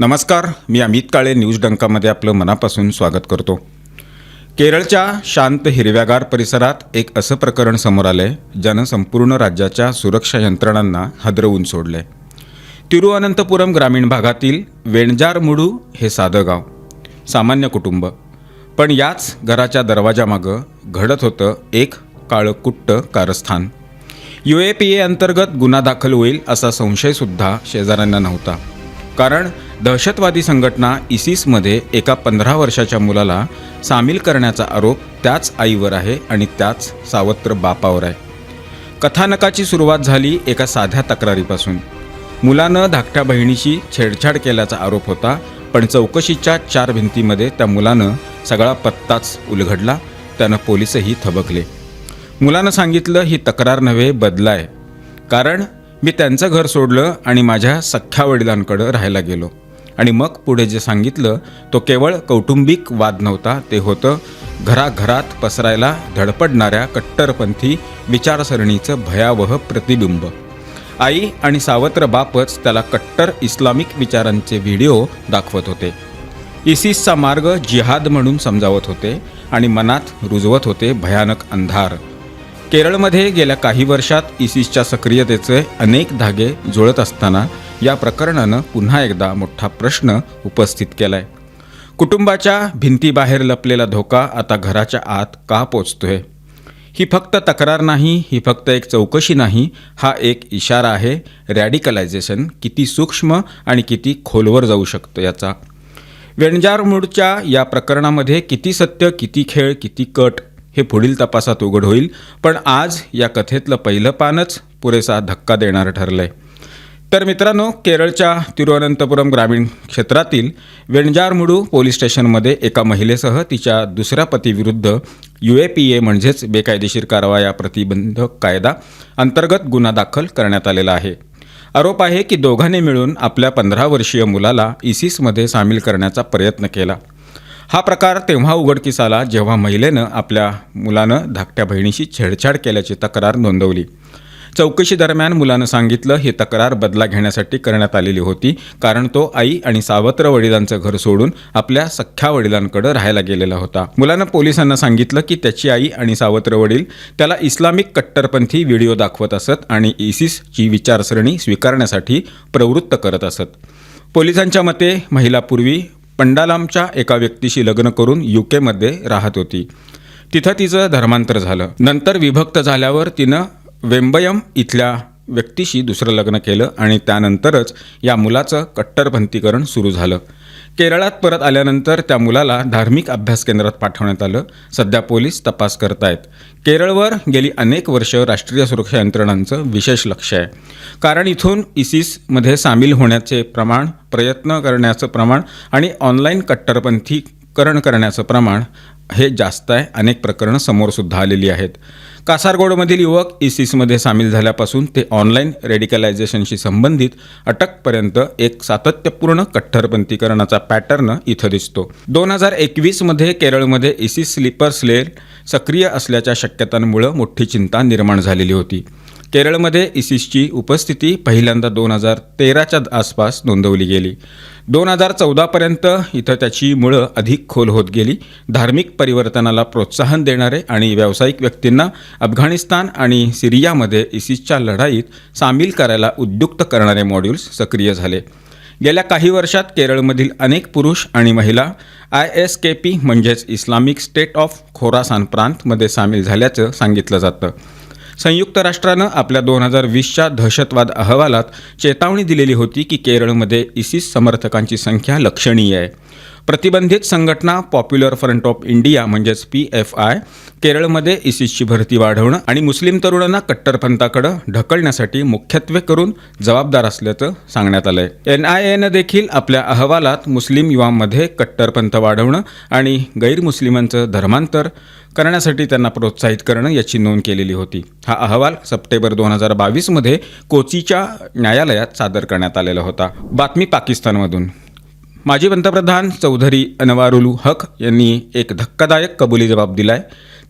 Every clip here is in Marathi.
नमस्कार मी अमित काळे न्यूज डंकामध्ये आपलं मनापासून स्वागत करतो. केरळच्या शांत हिरव्यागार परिसरात एक असं प्रकरण समोर आलंय ज्यानं संपूर्ण राज्याच्या सुरक्षा यंत्रणांना हदरवून सोडलंय. तिरुअनंतपुरम ग्रामीण भागातील वेणजारमुडू हे साधं गाव सामान्य कुटुंब. पण याच घराच्या दरवाजामागं घडत होतं एक काळकुट्ट कारस्थान. यू ए पी ए अंतर्गत गुन्हा दाखल होईल असा संशयसुद्धा शेजाऱ्यांना नव्हता. कारण दहशतवादी संघटना इसिसमध्ये एका पंधरा वर्षाच्या मुलाला सामील करण्याचा आरोप त्याच आईवर आहे आणि त्याच सावत्र बापावर आहे. कथानकाची सुरुवात झाली एका साध्या तक्रारीपासून. मुलानं धाकट्या बहिणीशी छेडछाड केल्याचा आरोप होता पण चौकशीच्या चार भिंतीमध्ये त्या मुलानं सगळा पत्ताच उलगडला त्यानं पोलिसही थबकले. मुलानं सांगितलं ही तक्रार नव्हे बदलाय. कारण मी त्यांचं घर सोडलं आणि माझ्या सख्ख्या वडिलांकडं राहायला गेलो. आणि मग पुढे जे सांगितलं तो केवळ कौटुंबिक वाद नव्हता ते होतं घराघरात पसरायला धडपडणाऱ्या कट्टरपंथी विचारसरणीचं भयावह प्रतिबिंब. आई आणि सावत्र बापच त्याला कट्टर इस्लामिक विचारांचे व्हिडिओ दाखवत होते. इसिसचा मार्ग जिहाद म्हणून समजावत होते आणि मनात रुजवत होते भयानक अंधार. केरळमध्ये गेल्या काही वर्षात इसिसच्या सक्रियतेचे अनेक धागे जुळत असताना या प्रकरणानं पुन्हा एकदा मोठा प्रश्न उपस्थित केलाय. कुटुंबाच्या भिंतीबाहेर लपलेला धोका आता घराच्या आत का पोचतोय? ही फक्त तक्रार नाही ही फक्त एक चौकशी नाही हा एक इशारा आहे रॅडिकलायझेशन किती सूक्ष्म आणि किती खोलवर जाऊ शकतं याचा. वेणजारमूडच्या या प्रकरणामध्ये किती सत्य किती खेळ किती कट हे पुढील तपासात उघड होईल. पण आज या कथेतलं पहिलं पानच पुरेसा धक्का देणारं ठरलंय. तर मित्रांनो केरळच्या तिरुअनंतपुरम ग्रामीण क्षेत्रातील वेणजारमुडू पोलीस स्टेशनमध्ये एका महिलेसह तिच्या दुसऱ्या पतीविरुद्ध यू ए पी ए म्हणजेच बेकायदेशीर कारवाया प्रतिबंधक कायदा अंतर्गत गुन्हा दाखल करण्यात आलेला आहे. आरोप आहे की दोघांनी मिळून आपल्या पंधरा वर्षीय मुलाला इसिसमध्ये सामील करण्याचा प्रयत्न केला. हा प्रकार तेव्हा उघडकीस आला जेव्हा महिलेनं आपल्या मुलानं धाकट्या बहिणीशी छेडछाड केल्याची तक्रार नोंदवली. चौकशी दरम्यान मुलानं सांगितलं ही तक्रार बदला घेण्यासाठी करण्यात आलेली होती कारण तो आई आणि सावत्र वडिलांचं घर सोडून आपल्या सख्ख्या वडिलांकडे राहायला गेलेला होता. मुलानं पोलिसांना सांगितलं की त्याची आई आणि सावत्र वडील त्याला इस्लामिक कट्टरपंथी व्हिडिओ दाखवत असत आणि इसिसची विचारसरणी स्वीकारण्यासाठी प्रवृत्त करत असत. पोलिसांच्या मते महिलापूर्वी पंडालामच्या एका व्यक्तीशी लग्न करून यू केमध्ये राहत होती. तिथं तिचं धर्मांतर झालं. नंतर विभक्त झाल्यावर तिनं वेंबयम इथल्या व्यक्तीशी दुसरं लग्न केलं आणि त्यानंतरच या मुलाचं कट्टरपंथीकरण सुरू झालं. केरळात परत आल्यानंतर त्या मुलाला धार्मिक अभ्यास केंद्रात पाठवण्यात आलं. सध्या पोलीस तपास करतायत. केरळवर गेली अनेक वर्ष राष्ट्रीय सुरक्षा यंत्रणांचं विशेष लक्ष आहे. कारण इथून इसिसमध्ये सामील होण्याचे प्रमाण प्रयत्न करण्याचं प्रमाण आणि ऑनलाईन कट्टरपंथी उपकरण करण्याचं प्रमाण हे जास्त आहे. अनेक प्रकरणं समोरसुद्धा आलेली आहेत. कासारगोडमधील युवक इसिसमध्ये सामील झाल्यापासून ते ऑनलाईन रेडिकलायझेशनशी संबंधित अटकपर्यंत एक सातत्यपूर्ण कट्टरपंथीकरणाचा पॅटर्न इथं दिसतो. दोन हजार एकवीसमध्ये केरळमध्ये इसिस स्लीपर स्लेल सक्रिय असल्याच्या शक्यतांमुळं मोठी चिंता निर्माण झालेली होती. केरळमध्ये इसिसची उपस्थिती पहिल्यांदा दोन हजार तेराच्या आसपास नोंदवली गेली. दोन हजार चौदापर्यंत इथं त्याची मुळं अधिक खोल होत गेली. धार्मिक परिवर्तनाला प्रोत्साहन देणारे आणि व्यावसायिक व्यक्तींना अफगाणिस्तान आणि सिरियामध्ये इसिसच्या लढाईत सामील करायला उद्युक्त करणारे मॉड्यूल्स सक्रिय झाले. गेल्या काही वर्षात केरळमधील अनेक पुरुष आणि महिला आय एस के पी म्हणजेच इस्लामिक स्टेट ऑफ खोरासान प्रांतमध्ये सामील झाल्याचं सांगितलं जातं. संयुक्त राष्ट्रानं आपल्या दोन हजार वीसच्या दहशतवाद अहवालात चेतावणी दिलेली होती की केरळमध्ये इसिस समर्थकांची संख्या लक्षणीय आहे. प्रतिबंधित संघटना पॉप्युलर फ्रंट ऑफ इंडिया म्हणजेच पी एफ आय केरळमध्ये इसिसची भरती वाढवणं आणि मुस्लिम तरुणांना कट्टरपंथाकडं ढकलण्यासाठी मुख्यत्वे करून जबाबदार असल्याचं सांगण्यात आलंय. एन आय एनं देखील आपल्या अहवालात मुस्लिम युवांमध्ये कट्टरपंथ वाढवणं आणि गैरमुस्लिमांचं धर्मांतर करण्यासाठी त्यांना प्रोत्साहित करणं याची नोंद केलेली होती. हा अहवाल सप्टेंबर दोन हजार बावीसमध्ये कोचीच्या न्यायालयात सादर करण्यात आलेला होता. बातमी पाकिस्तानमधून. माजी पंतप्रधान चौधरी अनवारुल हक यांनी एक धक्कादायक कबुली जबाब दिलाय.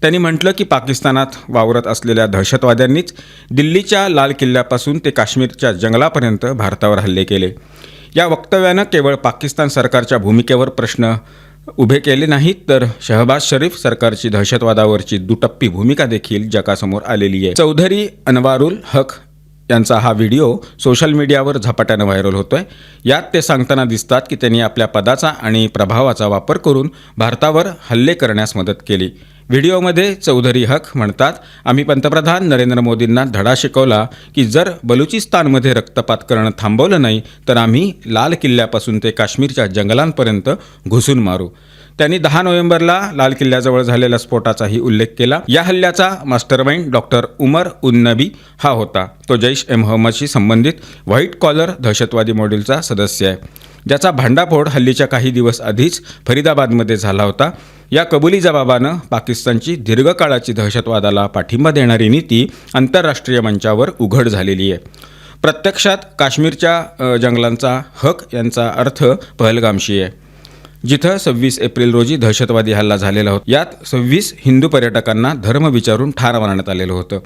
त्यांनी म्हटलं की पाकिस्तानात वावरत असलेल्या दहशतवाद्यांनीच दिल्लीच्या लाल किल्ल्यापासून ते काश्मीरच्या जंगलापर्यंत भारतावर हल्ले केले. या वक्तव्यानं केवळ पाकिस्तान सरकारच्या भूमिकेवर प्रश्न उभे केले नाहीत तर शहबाज शरीफ सरकारची दहशतवादावरची दुटप्पी भूमिका देखील जगासमोर आलेली आहे. चौधरी अनवारुल हक यांचा हा व्हिडिओ सोशल मीडियावर झपाट्यानं व्हायरल होतोय. यात ते सांगताना दिसतात की त्यांनी आपल्या पदाचा आणि प्रभावाचा वापर करून भारतावर हल्ले करण्यास मदत केली. व्हिडिओमध्ये चौधरी हक म्हणतात आम्ही पंतप्रधान नरेंद्र मोदींना धडा शिकवला की जर बलुचिस्तानमध्ये रक्तपात करणं थांबवलं नाही तर आम्ही लाल किल्ल्यापासून ते काश्मीरच्या जंगलांपर्यंत घुसून मारू. त्यांनी दहा नोव्हेंबरला लाल किल्ल्याजवळ झालेल्या स्फोटाचाही उल्लेख केला. या हल्ल्याचा मास्टरमाइंड डॉक्टर उमर उन्नबी हा होता. तो जैश ए मोहम्मदशी संबंधित व्हाईट कॉलर दहशतवादी मॉड्यूलचा सदस्य आहे. ज्याचा भांडाफोड हल्लीच्या काही दिवस आधीच फरीदाबादमध्ये झाला होता. या कबुली जबाबानं पाकिस्तानची दीर्घकाळाची दहशतवादाला पाठिंबा देणारी नीती आंतरराष्ट्रीय मंचावर उघड झालेली आहे. प्रत्यक्षात काश्मीरच्या जंगलांचा हक यांचा अर्थ पहलगामशी आहे. जिथं सव्वीस एप्रिल रोजी दहशतवादी हल्ला झालेला होता यात सव्वीस हिंदू पर्यटकांना धर्म विचारून ठार मारण्यात आलेलं होतं.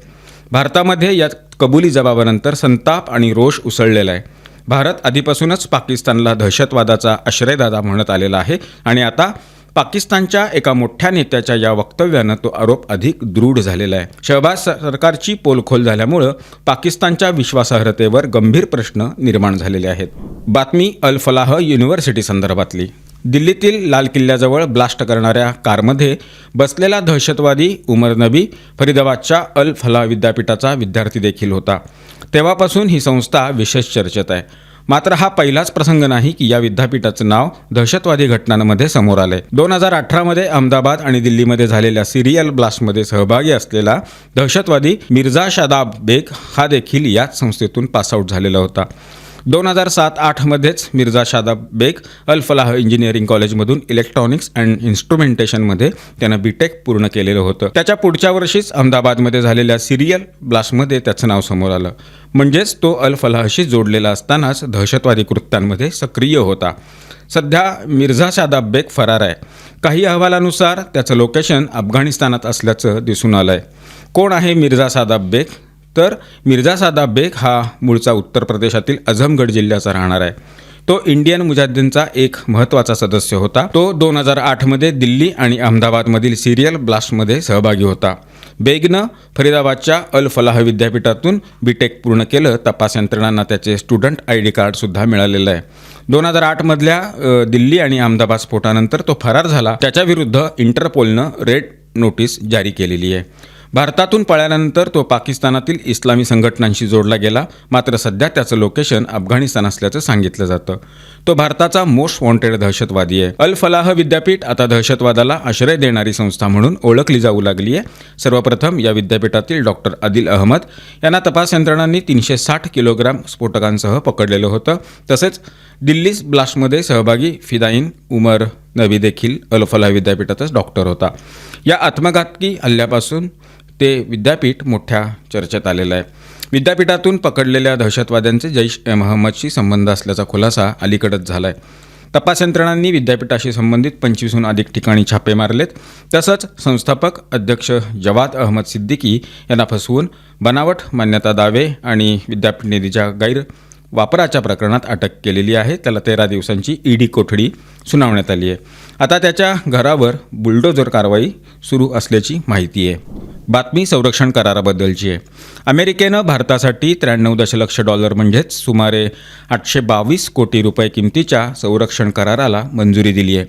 भारतामध्ये यात कबुली जबाबानंतर संताप आणि रोष उसळलेला आहे. भारत आधीपासूनच पाकिस्तानला दहशतवादाचा आश्रयदादा म्हणत आलेला आहे आणि आता पाकिस्तानच्या एका मोठ्या नेत्याच्या या वक्तव्यानं तो आरोप अधिक दृढ झालेला आहे. शहबाज सरकारची पोलखोल झाल्यामुळं पाकिस्तानच्या विश्वासार्हतेवर गंभीर प्रश्न निर्माण झालेले आहेत. बातमी अल फलाह युनिव्हर्सिटी संदर्भातली. दिल्लीतील लाल किल्ल्याजवळ ब्लास्ट करणाऱ्या कारमध्ये बसलेला दहशतवादी उमर नबी फरीदाबादच्या अल फलाह विद्यापीठाचा विद्यार्थी देखील होता. तेव्हापासून ही संस्था विशेष चर्चेत आहे. मात्र हा पहिलाच प्रसंग नाही की या विद्यापीठाचं नाव दहशतवादी घटनांमध्ये समोर आले दोन हजार अठरामध्ये अहमदाबाद आणि दिल्लीमध्ये झालेल्या सिरियल ब्लास्टमध्ये सहभागी असलेला दहशतवादी मिर्झा शादाब बेग हा देखील याच संस्थेतून पासआउट झालेला होता. दोन हजार सात आठमध्येच मिर्झा शादाब बेग अल फलाह इंजिनिअरिंग कॉलेजमधून इलेक्ट्रॉनिक्स अँड इन्स्ट्रुमेंटेशनमध्ये त्यानं बीटेक पूर्ण केलेलं होतं. त्याच्या पुढच्या वर्षीच अहमदाबादमध्ये झालेल्या सिरियल ब्लास्टमध्ये त्याचं नाव समोर आलं. म्हणजेच तो अल फलाहशी जोडलेला असतानाच दहशतवादी कृत्यांमध्ये सक्रिय होता. सध्या मिर्झा शादाब बेग फरार आहे. काही अहवालानुसार त्याचं लोकेशन अफगाणिस्तानात असल्याचं दिसून आलं आहे कोण आहे मिर्झा सादाब बेग? तर मिर्झा सादाब बेग हा मूळचा उत्तर प्रदेशातील अझमगड जिल्ह्याचा राहणार आहे. तो इंडियन मुजाहिद्दीनचा एक महत्त्वाचा सदस्य होता. तो दोन हजार आठमध्ये दिल्ली आणि अहमदाबादमधील सिरियल ब्लास्टमध्ये सहभागी होता. बेगनं फरीदाबादच्या अल फलाह विद्यापीठातून बीटेक पूर्ण केलं. तपास यंत्रणांना त्याचे स्टुडंट आय डी कार्डसुद्धा मिळालेलं आहे. दोन हजार आठमधल्या दिल्ली आणि अहमदाबाद स्फोटानंतर तो फरार झाला. त्याच्याविरुद्ध इंटरपोलनं रेड नोटीस जारी केलेली आहे. भारतातून पळाल्यानंतर तो पाकिस्तानातील इस्लामी संघटनांशी जोडला गेला. मात्र सध्या त्याचं लोकेशन अफगाणिस्तान असल्याचं सांगितलं जातं. तो भारताचा मोस्ट वॉन्टेड दहशतवादी आहे. अल फलाह विद्यापीठ आता दहशतवादाला आश्रय देणारी संस्था म्हणून ओळखली जाऊ लागली आहे. सर्वप्रथम या विद्यापीठातील डॉक्टर आदिल अहमद यांना तपास यंत्रणांनी तीनशे साठ किलोग्राम स्फोटकांसह पकडलेलं होतं. तसेच दिल्लीस ब्लास्टमध्ये सहभागी फिदाईन उमर नबी देखील अल फलाह विद्यापीठातच डॉक्टर होता. या आत्मघातकी हल्ल्यापासून ते विद्यापीठ मोठ्या चर्चेत आलेलं आहे. विद्यापीठातून पकडलेल्या दहशतवाद्यांचे जैश ए महम्मदशी संबंध असल्याचा खुलासा अलीकडच झाला आहे तपास यंत्रणांनी विद्यापीठाशी संबंधित पंचवीसहून अधिक ठिकाणी छापे मारलेत. तसंच संस्थापक अध्यक्ष जवाद अहमद सिद्दीकी यांना फसवून बनावट मान्यता दावे आणि विद्यापीठ निधीच्या गैर वापराच्या प्रकरणात अटक केलेली आहे. त्याला तेरा दिवसांची ईडी कोठडी सुनावण्यात आली आहे. आता त्याच्या घरावर बुलडोजर कारवाई सुरू असल्याची माहिती आहे. बातमी संरक्षण कराराबद्दलची आहे. अमेरिकेनं भारतासाठी त्र्याण्णव दशलक्ष डॉलर म्हणजेच सुमारे आठशे बावीस कोटी रुपये किमतीच्या संरक्षण कराराला मंजुरी दिली आहे.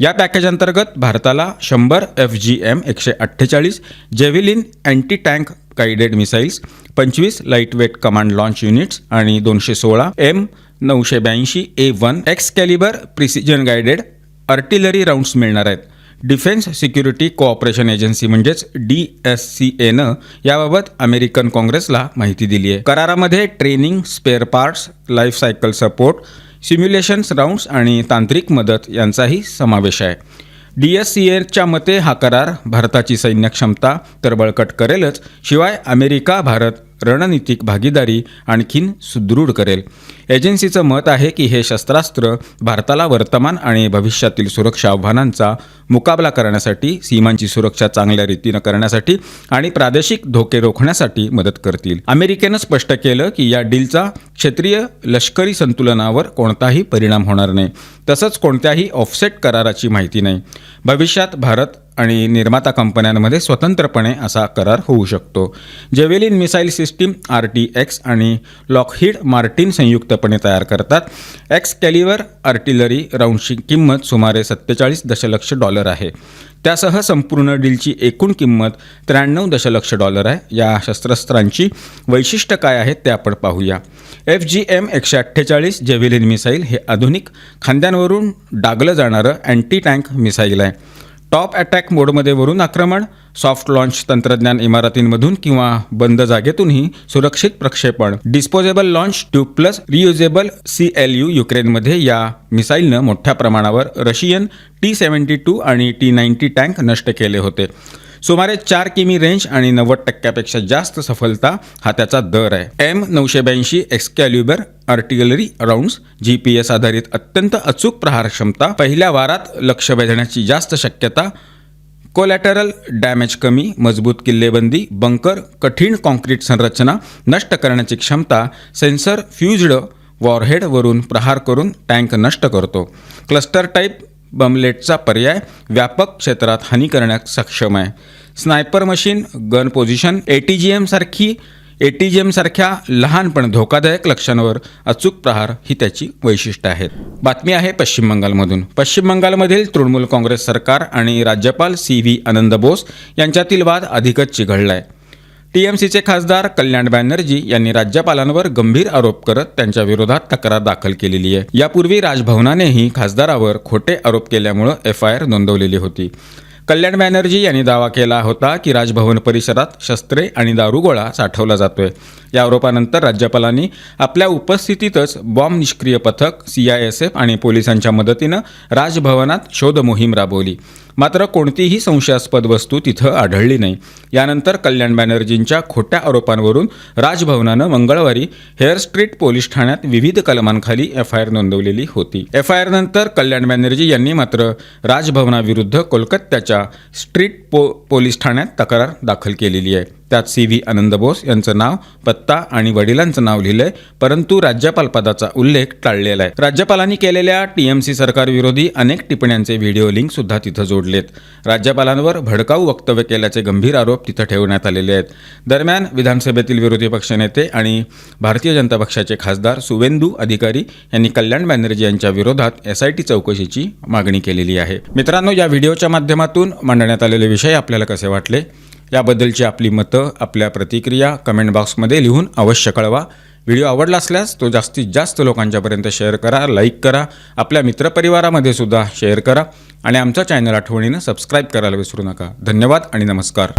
या पॅकेज अंतर्गत भारताला शंभर एफ जी एम एकशे अठ्ठेचाळीस Javelin anti tank guided missiles पंचवीस लाईटवेट कमांड लॉन्च युनिट्स आणि दोनशे सोळा एम नऊशे ब्याऐंशी A one Excalibur precision guided artillery rounds मिळणार आहेत. डिफेन्स सिक्युरिटी कोऑपरेशन एजन्सी म्हणजेच डी एस सी एनं याबाबत अमेरिकन काँग्रेसला माहिती दिली आहे करारामध्ये training spare parts life cycle support simulations rounds आणि तांत्रिक मदत यांचाही समावेश आहे. डी एस सी एच्या मते हा करार भारताची सैन्य क्षमता तर बळकट करेलच शिवाय अमेरिका भारत रणनीतिक भागीदारी आणखीन सुदृढ करेल. एजन्सीचं मत आहे की हे शस्त्रास्त्र भारताला वर्तमान आणि भविष्यातील सुरक्षा आव्हानांचा मुकाबला करण्यासाठी सीमांची सुरक्षा चांगल्या रीतीनं करण्यासाठी आणि प्रादेशिक धोके रोखण्यासाठी मदत करतील. अमेरिकेनं स्पष्ट केलं की या डीलचा क्षेत्रीय लष्करी संतुलनावर कोणताही परिणाम होणार नाही. तसंच कोणत्याही ऑफसेट कराराची माहिती नाही. भविष्यात भारत आणि निर्माता कंपन्यांमध्ये स्वतंत्रपणे असा करार होऊ शकतो. Javelin missile system R T X आणि लॉकहीड मार्टिन संयुक्तपणे तयार करतात. एक्स कॅलिवर आर्टिलरी राऊंडची किंमत सुमारे सत्तेचाळीस दशलक्ष डॉलर आहे. त्यासह संपूर्ण डीलची एकूण किंमत त्र्याण्णव दशलक्ष डॉलर आहे. या शस्त्रास्त्रांची वैशिष्ट्य काय आहेत ते आपण पाहूया. एफ जी एम एकशे अठ्ठेचाळीस जेव्हेलिन मिसाईल हे आधुनिक खांद्यांवरून डागलं जाणारं अँटी टँक मिसाईल आहे. टॉप अटॅक मोडमध्ये वरून आक्रमण सॉफ्ट लॉन्च तंत्रज्ञान इमारतींमधून किंवा बंद जागेतूनही सुरक्षित प्रक्षेपण. Disposable launch tube plus reusable C L U युक्रेनमध्ये या मिसाईलनं मोठ्या प्रमाणावर रशियन टी सेव्हन्टी टू आणि टी नाईन्टी टँक नष्ट केले होते. सुमारे चार किमी रेंज आणि नव्वद टक्क्यापेक्षा जास्त सफलता हा त्याचा दर आहे. एम नऊशे ब्याऐंशी Excalibur artillery rounds G P S आधारित अत्यंत अचूक प्रहार क्षमता पहिल्या वारात लक्ष वेधण्याची जास्त शक्यता कोलॅटरल डॅमेज कमी मजबूत किल्लेबंदी बंकर कठीण कॉन्क्रीट संरचना नष्ट करण्याची क्षमता सेन्सर फ्युज्ड वॉरहेडवरून प्रहार करून टँक नष्ट करतो. क्लस्टर टाईप बमलेटचा पर्याय व्यापक क्षेत्रात हानी करण्यास सक्षम आहे. Sniper machine gun position A T G एमसारखी A T G एमसारख्या लहान पण धोकादायक लक्ष्यांवर अचूक प्रहार ही त्याची वैशिष्ट्य आहेत. बातमी आहे पश्चिम बंगालमधून. पश्चिम बंगालमधील तृणमूल काँग्रेस सरकार आणि राज्यपाल सी व्ही आनंद बोस यांच्यातील वाद अधिकच चिघळला आहे टीएमसीचे खासदार कल्याण बॅनर्जी यांनी राज्यपालांवर गंभीर आरोप करत त्यांच्या विरोधात तक्रार दाखल केलेली आहे. यापूर्वी राजभवनानेही खासदारावर खोटे आरोप केल्यामुळं एफ आय आर नोंदवलेली होती. कल्याण बॅनर्जी यांनी दावा केला होता की राजभवन परिसरात शस्त्रे आणि दारुगोळा साठवला जातोय. या आरोपानंतर राज्यपालांनी आपल्या उपस्थितीतच बॉम्ब निष्क्रिय पथक सी आय एस एफ आणि पोलिसांच्या मदतीनं राजभवनात शोध मोहीम राबवली. मात्र कोणतीही संशयास्पद वस्तू तिथं आढळली नाही. यानंतर कल्याण बॅनर्जींच्या खोट्या आरोपांवरून राजभवनानं मंगळवारी हेअर स्ट्रीट पोलीस ठाण्यात विविध कलमांखाली एफ आय आर नोंदवलेली होती. एफ आय आर नंतर कल्याण बॅनर्जी यांनी मात्र राजभवनाविरुद्ध कोलकात्याच्या स्ट्रीट पो पोलीस ठाण्यात तक्रार दाखल केलेली आहे. त्यात सी व्ही आनंद बोस यांचं नाव पत्ता आणि वडिलांचं नाव लिहिलंय परंतु राज्यपाल पदाचा उल्लेख टाळलेला आहे. राज्यपालांनी केलेल्या टीएमसी सरकारविरोधी अनेक टिप्पण्यांचे व्हिडिओ लिंक सुद्धा तिथं जोडलेत. राज्यपालांवर भडकाऊ वक्तव्य केल्याचे गंभीर आरोप तिथं ठेवण्यात आलेले आहेत. दरम्यान विधानसभेतील विरोधी पक्षनेते आणि भारतीय जनता पक्षाचे खासदार सुवेंदू अधिकारी यांनी कल्याण बॅनर्जी यांच्या विरोधात एस आय टी चौकशीची मागणी केलेली आहे. मित्रांनो या व्हिडिओच्या माध्यमातून मांडण्यात आलेले विषय आपल्याला कसे वाटले? याबद्दलची आपली मतं आपल्या प्रतिक्रिया कमेंट बॉक्समध्ये लिहून अवश्य कळवा. व्हिडिओ आवडला असल्यास तो जास्तीत जास्त लोकांच्यापर्यंत शेअर करा लाईक करा. आपल्या मित्रपरिवारामध्ये सुद्धा शेअर करा. आणि आमचा चॅनल आठवणीनं सबस्क्राईब करायला विसरू नका. धन्यवाद आणि नमस्कार.